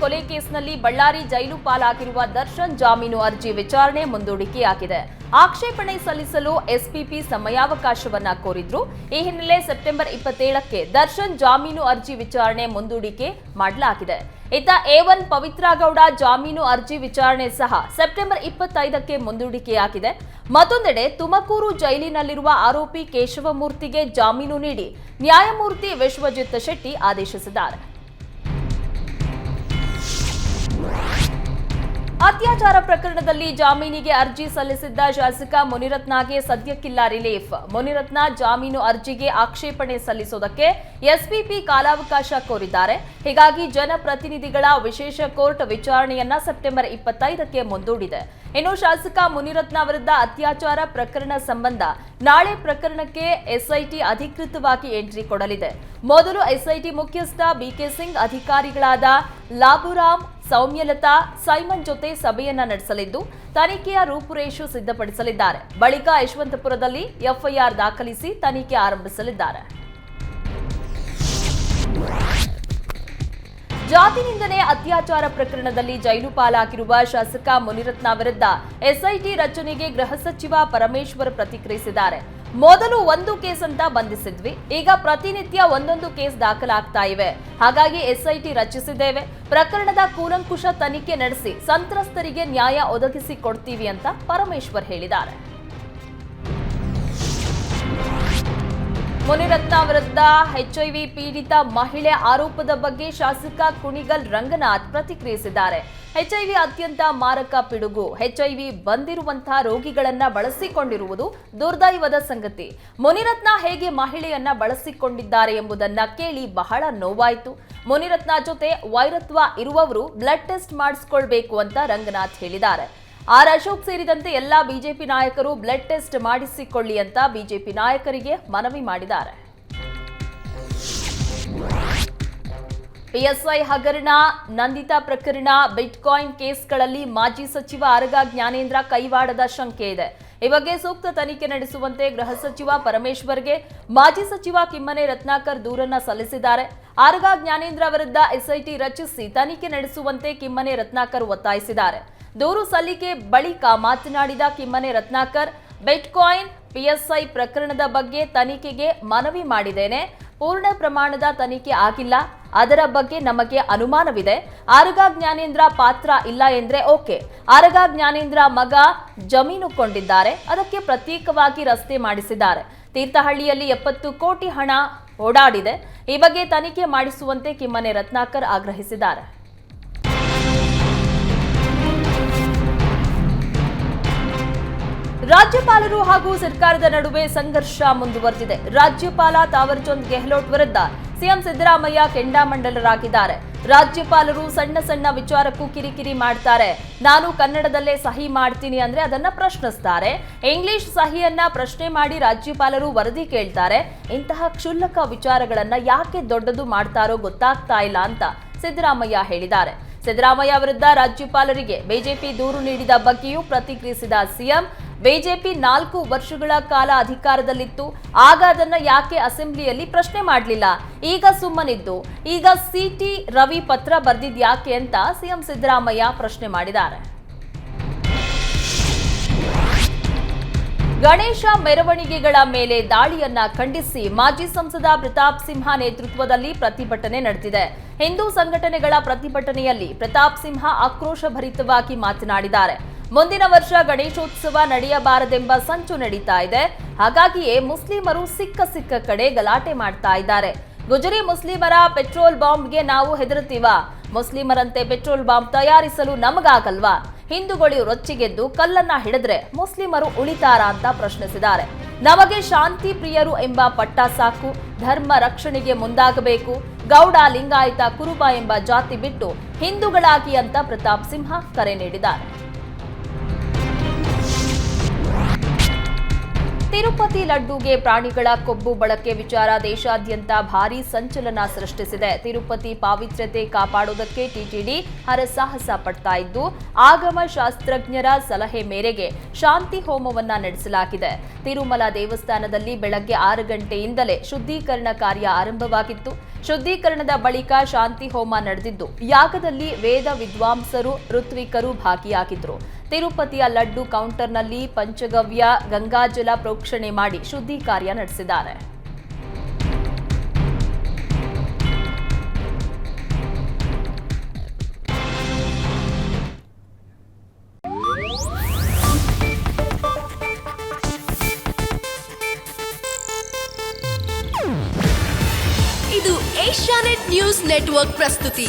ಕೊಲೆ ಕೇಸ್ನಲ್ಲಿ ಬಳ್ಳಾರಿ ಜೈಲು ಪಾಲಾಗಿರುವ ದರ್ಶನ್ ಜಾಮೀನು ಅರ್ಜಿ ವಿಚಾರಣೆ ಮುಂದೂಡಿಕೆಯಾಗಿದೆ. ಆಕ್ಷೇಪಣೆ ಸಲ್ಲಿಸಲು ಎಸ್ಪಿಪಿ ಸಮಯಾವಕಾಶವನ್ನ ಕೋರಿದ್ರು. ಈ ಹಿನ್ನೆಲೆ ಸೆಪ್ಟೆಂಬರ್ ಇಪ್ಪತ್ತೇಳಕ್ಕೆ ದರ್ಶನ್ ಜಾಮೀನು ಅರ್ಜಿ ವಿಚಾರಣೆ ಮುಂದೂಡಿಕೆ ಮಾಡಲಾಗಿದೆ. ಇತ್ತ ಎ ಒನ್ ಪವಿತ್ರ ಗೌಡ ಜಾಮೀನು ಅರ್ಜಿ ವಿಚಾರಣೆ ಸಹ ಸೆಪ್ಟೆಂಬರ್ ಇಪ್ಪತ್ತೈದಕ್ಕೆ ಮುಂದೂಡಿಕೆಯಾಗಿದೆ. ಮತ್ತೊಂದೆಡೆ ತುಮಕೂರು ಜೈಲಿನಲ್ಲಿರುವ ಆರೋಪಿ ಕೇಶವಮೂರ್ತಿಗೆ ಜಾಮೀನು ನೀಡಿ ನ್ಯಾಯಮೂರ್ತಿ ವಿಶ್ವಜಿತ್ ಶೆಟ್ಟಿ ಆದೇಶಿಸಿದ್ದಾರೆ. ಅತ್ಯಾಚಾರ ಪ್ರಕರಣದಲ್ಲಿ ಜಾಮೀನಿಗೆ ಅರ್ಜಿ ಸಲ್ಲಿಸಿದ್ದ ಶಾಸಕ ಮುನಿರತ್ನಗೆ ಸದ್ಯಕ್ಕಿಲ್ಲ ರಿಲೀಫ್. ಮುನಿರತ್ನ ಜಾಮೀನು ಅರ್ಜಿಗೆ ಆಕ್ಷೇಪಣೆ ಸಲ್ಲಿಸುವುದಕ್ಕೆ ಎಸ್ಪಿಪಿ ಕಾಲಾವಕಾಶ ಕೋರಿದ್ದಾರೆ. ಹೀಗಾಗಿ ಜನಪ್ರತಿನಿಧಿಗಳ ವಿಶೇಷ ಕೋರ್ಟ್ ವಿಚಾರಣೆಯನ್ನ ಸೆಪ್ಟೆಂಬರ್ ಇಪ್ಪತ್ತೈದಕ್ಕೆ ಮುಂದೂಡಿದೆ. ಇನ್ನು ಶಾಸಕ ಮುನಿರತ್ನ ವಿರುದ್ಧ ಅತ್ಯಾಚಾರ ಪ್ರಕರಣ ಸಂಬಂಧ ನಾಳೆ ಪ್ರಕರಣಕ್ಕೆ ಎಸ್ಐಟಿ ಅಧಿಕೃತವಾಗಿ ಎಂಟ್ರಿ ಕೊಡಲಿದೆ. ಮೊದಲು ಎಸ್ಐಟಿ ಮುಖ್ಯಸ್ಥ ಬಿಕೆ ಸಿಂಗ್ ಅಧಿಕಾರಿಗಳಾದ ಲಾಬುರಾಮ್, ಸೌಮ್ಯಲತಾ, ಸೈಮನ್ ಜೊತೆ ಸಭೆಯನ್ನ ನಡೆಸಲಿದ್ದು, ತನಿಖೆಯ ರೂಪುರೇಷು ಸಿದ್ಧಪಡಿಸಲಿದ್ದಾರೆ. ಬಳಿಕ ಯಶವಂತಪುರದಲ್ಲಿ ಎಫ್ಐಆರ್ ದಾಖಲಿಸಿ ತನಿಖೆ ಆರಂಭಿಸಲಿದ್ದಾರೆ. ಜಾತಿ ನಿಂದನೆ ಅತ್ಯಾಚಾರ ಪ್ರಕರಣದಲ್ಲಿ ಜೈಲು ಪಾಲಾಗಿರುವ ಶಾಸಕ ಮುನಿರತ್ನ ವಿರುದ್ಧ ಎಸ್ಐಟಿ ರಚನೆಗೆ ಗೃಹ ಸಚಿವ ಪರಮೇಶ್ವರ್ ಪ್ರತಿಕ್ರಿಯಿಸಿದ್ದಾರೆ. ಮೊದಲು ಒಂದು ಕೇಸ್ ಅಂತ ಬಂಧಿಸಿದ್ವಿ. ಈಗ ಪ್ರತಿನಿತ್ಯ ಒಂದೊಂದು ಕೇಸ್ ದಾಖಲಾಗ್ತಾ ಇವೆ. ಹಾಗಾಗಿ ಎಸ್ಐಟಿ ರಚಿಸಿದ್ದೇವೆ. ಪ್ರಕರಣದ ಕೂಲಂಕುಷ ತನಿಖೆ ನಡೆಸಿ ಸಂತ್ರಸ್ತರಿಗೆ ನ್ಯಾಯ ಒದಗಿಸಿ ಕೊಡ್ತೀವಿ ಅಂತ ಪರಮೇಶ್ವರ್ ಹೇಳಿದ್ದಾರೆ. ಮುನಿರತ್ನ ವಿರುದ್ಧ ಎಚ್ಐವಿ ಪೀಡಿತ ಮಹಿಳೆ ಆರೋಪದ ಬಗ್ಗೆ ಶಾಸಕ ಕುಣಿಗಲ್ ರಂಗನಾಥ್ ಪ್ರತಿಕ್ರಿಯಿಸಿದ್ದಾರೆ. ಎಚ್ಐವಿ ಅತ್ಯಂತ ಮಾರಕ ಪಿಡುಗು. ಎಚ್ಐವಿ ಬಂದಿರುವಂತಹ ರೋಗಿಗಳನ್ನ ಬಳಸಿಕೊಂಡಿರುವುದು ದುರ್ದೈವದ ಸಂಗತಿ. ಮುನಿರತ್ನ ಹೇಗೆ ಮಹಿಳೆಯನ್ನ ಬಳಸಿಕೊಂಡಿದ್ದಾರೆ ಎಂಬುದನ್ನ ಕೇಳಿ ಬಹಳ ನೋವಾಯಿತು. ಮುನಿರತ್ನ ಜೊತೆ ವೈರತ್ವ ಇರುವವರು ಬ್ಲಡ್ ಟೆಸ್ಟ್ ಮಾಡಿಸ್ಕೊಳ್ಬೇಕು ಅಂತ ರಂಗನಾಥ್ ಹೇಳಿದ್ದಾರೆ. ಆರ್ ಅಶೋಕ್ ಸೇರಿದಂತೆ ಎಲ್ಲಾ ಬಿಜೆಪಿ ನಾಯಕರು ಬ್ಲಡ್ ಟೆಸ್ಟ್ ಮಾಡಿಸಿಕೊಳ್ಳಿ ಅಂತ ಬಿಜೆಪಿ ನಾಯಕರಿಗೆ ಮನವಿ ಮಾಡಿದ್ದಾರೆ. ಪಿಎಸ್ಐ ಹಗರಣ, ನಂದಿತಾ ಪ್ರಕರಣ, ಬಿಟ್ಕಾಯಿನ್ ಕೇಸ್ಗಳಲ್ಲಿ ಮಾಜಿ ಸಚಿವ ಆರಗ ಜ್ಞಾನೇಂದ್ರ ಕೈವಾಡದ ಶಂಕೆ ಇದೆ. ಈ ಬಗ್ಗೆ ಸೂಕ್ತ ತನಿಖೆ ನಡೆಸುವಂತೆ ಗೃಹ ಸಚಿವ ಪರಮೇಶ್ವರ್ಗೆ ಮಾಜಿ ಸಚಿವ ಕಿಮ್ಮನೆ ರತ್ನಾಕರ್ ದೂರನ್ನ ಸಲ್ಲಿಸಿದ್ದಾರೆ. ಆರಗ ಜ್ಞಾನೇಂದ್ರ ವಿರುದ್ಧ ಎಸ್ಐಟಿ ರಚಿಸಿ ತನಿಖೆ ನಡೆಸುವಂತೆ ಕಿಮ್ಮನೆ ರತ್ನಾಕರ್ ಒತ್ತಾಯಿಸಿದ್ದಾರೆ. ದೂರು ಸಲ್ಲಿಕೆ ಬಳಿಕ ಮಾತನಾಡಿದ ಕಿಮ್ಮನೆ ರತ್ನಾಕರ್ ಬಿಟ್ಕಾಯಿನ್ ಪಿಎಸ್ಐ ಪ್ರಕರಣದ ಬಗ್ಗೆ ತನಿಖೆಗೆ ಮನವಿ ಮಾಡಿದ್ದೇನೆ. ಪೂರ್ಣ ಪ್ರಮಾಣದ ತನಿಖೆ ಆಗಿಲ್ಲ. ಅದರ ಬಗ್ಗೆ ನಮಗೆ ಅನುಮಾನವಿದೆ. ಆರಗ ಜ್ಞಾನೇಂದ್ರ ಪಾತ್ರ ಇಲ್ಲ ಎಂದ್ರೆ ಓಕೆ. ಆರಗ ಜ್ಞಾನೇಂದ್ರ ಮಗ ಜಮೀನು ಕೊಂಡಿದ್ದಾರೆ. ಅದಕ್ಕೆ ಪ್ರತ್ಯೇಕವಾಗಿ ರಸ್ತೆ ಮಾಡಿಸಿದ್ದಾರೆ. ತೀರ್ಥಹಳ್ಳಿಯಲ್ಲಿ ಎಪ್ಪತ್ತು ಕೋಟಿ ಹಣ ಓಡಾಡಿದೆ. ಈ ಬಗ್ಗೆ ತನಿಖೆ ಮಾಡಿಸುವಂತೆ ಕಿಮ್ಮನೆ ರತ್ನಾಕರ್ ಆಗ್ರಹಿಸಿದ್ದಾರೆ. ರಾಜ್ಯಪಾಲರು ಹಾಗೂ ಸರ್ಕಾರದ ನಡುವೆ ಸಂಘರ್ಷ ಮುಂದುವರೆದಿದೆ. ರಾಜ್ಯಪಾಲ ತಾವರ್ಚಂದ್ ಗೆಹ್ಲೋಟ್ ವಿರುದ್ಧ ಸಿಎಂ ಸಿದ್ದರಾಮಯ್ಯ ಕೆಂಡಾಮಂಡಲರಾಗಿದ್ದಾರೆ. ರಾಜ್ಯಪಾಲರು ಸಣ್ಣ ಸಣ್ಣ ವಿಚಾರಕ್ಕೂ ಕಿರಿಕಿರಿ ಮಾಡ್ತಾರೆ. ನಾನು ಕನ್ನಡದಲ್ಲೇ ಸಹಿ ಮಾಡ್ತೀನಿ ಅಂದ್ರೆ ಅದನ್ನ ಪ್ರಶ್ನಿಸ್ತಾರೆ. ಇಂಗ್ಲಿಷ್ ಸಹಿಯನ್ನ ಪ್ರಶ್ನೆ ಮಾಡಿ ರಾಜ್ಯಪಾಲರು ವರದಿ ಕೇಳ್ತಾರೆ. ಇಂತಹ ಕ್ಷುಲ್ಲಕ ವಿಚಾರಗಳನ್ನ ಯಾಕೆ ದೊಡ್ಡದು ಮಾಡ್ತಾರೋ ಗೊತ್ತಾಗ್ತಾ ಇಲ್ಲ ಅಂತ ಸಿದ್ದರಾಮಯ್ಯ ಹೇಳಿದ್ದಾರೆ. ಸಿದ್ದರಾಮಯ್ಯ ವಿರುದ್ಧ ರಾಜ್ಯಪಾಲರಿಗೆ ಬಿಜೆಪಿ ದೂರು ನೀಡಿದ ಬಗ್ಗೆಯೂ ಪ್ರತಿಕ್ರಿಯಿಸಿದ ಸಿಎಂ ಬಿಜೆಪಿ ನಾಲ್ಕು ವರ್ಷಗಳ ಕಾಲ ಅಧಿಕಾರದಲ್ಲಿತ್ತು. ಆಗ ಅದನ್ನ ಯಾಕೆ ಅಸೆಂಬ್ಲಿಯಲ್ಲಿ ಪ್ರಶ್ನೆ ಮಾಡಲಿಲ್ಲ? ಈಗ ಸುಮ್ಮನಿದ್ದು. ಈಗ ಸಿಟಿ ರವಿ ಪತ್ರ ಬರ್ದಿದ್ಯಾಕೆ ಅಂತ ಸಿಎಂ ಸಿದ್ದರಾಮಯ್ಯ ಪ್ರಶ್ನೆ ಮಾಡಿದ್ದಾರೆ. ಗಣೇಶ ಮೆರವಣಿಗೆಗಳ ಮೇಲೆ ದಾಳಿಯನ್ನ ಖಂಡಿಸಿ ಮಾಜಿ ಸಂಸದ ಪ್ರತಾಪ್ ಸಿಂಹ ನೇತೃತ್ವದಲ್ಲಿ ಪ್ರತಿಭಟನೆ ನಡೆದಿದೆ. ಹಿಂದೂ ಸಂಘಟನೆಗಳ ಪ್ರತಿಭಟನೆಯಲ್ಲಿ ಪ್ರತಾಪ್ ಸಿಂಹ ಆಕ್ರೋಶಭರಿತವಾಗಿ ಮಾತನಾಡಿದ್ದಾರೆ. ಮುಂದಿನ ವರ್ಷ ಗಣೇಶೋತ್ಸವ ನಡೆಯಬಾರದೆಂಬ ಸಂಚು ನಡೀತಾ ಇದೆ. ಹಾಗಾಗಿಯೇ ಮುಸ್ಲಿಮರು ಸಿಕ್ಕ ಸಿಕ್ಕ ಕಡೆ ಗಲಾಟೆ ಮಾಡ್ತಾ ಇದ್ದಾರೆ. ಗುಜರಿ ಮುಸ್ಲಿಮರ ಪೆಟ್ರೋಲ್ ಬಾಂಬ್ಗೆ ನಾವು ಹೆದರುತ್ತೀವ? ಮುಸ್ಲಿಮರಂತೆ ಪೆಟ್ರೋಲ್ ಬಾಂಬ್ ತಯಾರಿಸಲು ನಮಗಾಗಲ್ವಾ? ಹಿಂದೂಗಳು ರೊಚ್ಚಿಗೆದ್ದು ಕಲ್ಲನ್ನ ಹಿಡಿದ್ರೆ ಮುಸ್ಲಿಮರು ಉಳಿತಾರಾ ಅಂತ ಪ್ರಶ್ನಿಸಿದ್ದಾರೆ. ನಮಗೆ ಶಾಂತಿ ಪ್ರಿಯರು ಎಂಬ ಪಟ್ಟ ಸಾಕು. ಧರ್ಮ ರಕ್ಷಣೆಗೆ ಮುಂದಾಗಬೇಕು. ಗೌಡ ಲಿಂಗಾಯತ ಕುರುಬ ಎಂಬ ಜಾತಿ ಬಿಟ್ಟು ಹಿಂದೂಗಳಾಗಿ ಅಂತ ಪ್ರತಾಪ್ ಸಿಂಹ ಕರೆ ನೀಡಿದ್ದಾರೆ. ತಿರುಪತಿ ಲಡ್ಡುಗೆ ಪ್ರಾಣಿಗಳ ಕೊಬ್ಬು ಬಳಕೆ ವಿಚಾರ ದೇಶಾದ್ಯಂತ ಭಾರೀ ಸಂಚಲನ ಸೃಷ್ಟಿಸಿದೆ. ತಿರುಪತಿ ಪಾವಿತ್ರ್ಯತೆ ಕಾಪಾಡುವುದಕ್ಕೆ ಟಿಟಿಡಿ ಹರಸಾಹಸ ಪಡ್ತಾ ಇದ್ದು, ಆಗಮ ಶಾಸ್ತ್ರಜ್ಞರ ಸಲಹೆ ಮೇರೆಗೆ ಶಾಂತಿ ಹೋಮವನ್ನ ನಡೆಸಲಾಗಿದೆ. ತಿರುಮಲ ದೇವಸ್ಥಾನದಲ್ಲಿ ಬೆಳಗ್ಗೆ ಆರು ಗಂಟೆಯಿಂದಲೇ ಶುದ್ಧೀಕರಣ ಕಾರ್ಯ ಆರಂಭವಾಗಿತ್ತು. ಶುದ್ಧೀಕರಣದ ಬಳಿಕ ಶಾಂತಿ ಹೋಮ ನಡೆದಿದ್ದು, ಯಾಗದಲ್ಲಿ ವೇದ ವಿದ್ವಾಂಸರು, ಋತ್ವಿಕರು ಭಾಗಿಯಾಗಿದ್ರು. ತಿರುಪತಿಯ ಲಡ್ಡು ಕೌಂಟರ್ನಲ್ಲಿ ಪಂಚಗವ್ಯ ಗಂಗಾಜಲ ಪ್ರೋಕ್ಷಣೆ ಮಾಡಿ ಶುದ್ಧಿ ಕಾರ್ಯ ನಡೆಸಿದ್ದಾರೆ. ಇದು ಏಷ್ಯಾನೆಟ್ ನ್ಯೂಸ್ ನೆಟ್ವರ್ಕ್ ಪ್ರಸ್ತುತಿ.